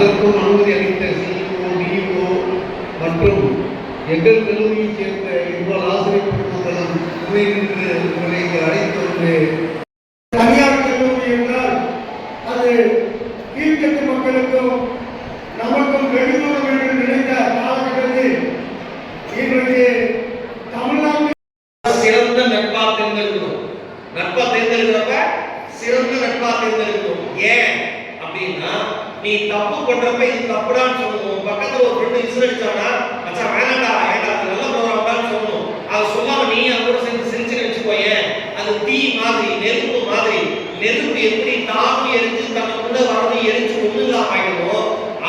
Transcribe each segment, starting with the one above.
அதற்கும் அனுமதி அளித்த சிஇஓ டிஇஓ மற்றும் எங்கள் கல்லூரியை சேர்ந்த இவ்வாறு ஆசிரியர் பெருமக்களும் உங்களை அழைத்து வந்து தனியார் கல்லூரி என்றால் அது கீழ்கட்டு மக்களுக்கும் நமக்கும் வெகுதூரம் என்று நினைத்த காலகட்டத்தில் இன்றைக்கு தமிழ்நாட்டில் சிறந்த நட்பா தேர்ந்தெடுக்கிறோம் நட்பா தேர்ந்தெடுக்கிறப்ப சிறந்த நட்பா தேர்ந்தெடுக்கிறோம் ஏன்? அப்படின்னா நீ தப்பு பண்றப்ப இது தப்புடான்னு சொல்லணும் பக்கத்துல ஒரு ஃப்ரெண்டு விசிலடிச்சானா மச்சான் வேணாடா ஏண்டா அது நல்ல ப்ரோக்ராம்டான்னு சொல்லணும் அதை சொல்லாம நீ அது கூட சேர்ந்து செஞ்சு வச்சுக்கோயேன். அது தீ மாதிரி நெருப்பு மாதிரி. நெருப்பு எப்படி தாக்கி எரிஞ்சு தனக்குள்ள வரணும் எரிஞ்சு ஒண்ணு இல்லாம ஆயிடுமோ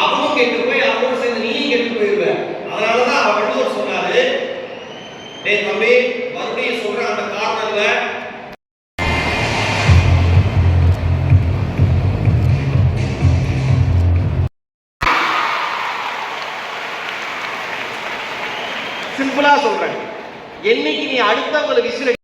அவனும் கெட்டு போய் அவனோட சேர்ந்து நீயும் கெட்டு போயிருவ அதனாலதான் அவர் சொன்னாரு டேய் தம்பி மறுபடியும் சொல்ற அந்த காரணங்களை சிம்பிளா சொல்றேன். என்னைக்கு நீ அடுத்தவங்களை விசில்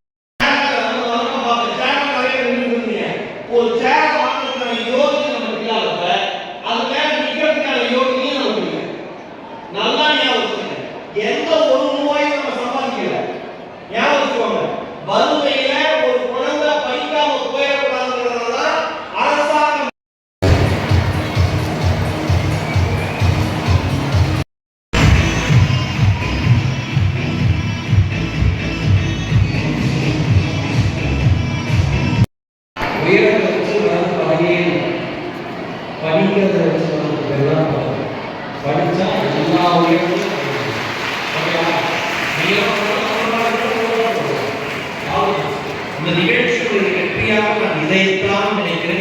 இந்த நிகழ்ச்சியுடைய வெற்றியாக நான் இதைத்தான் நினைக்கிறேன்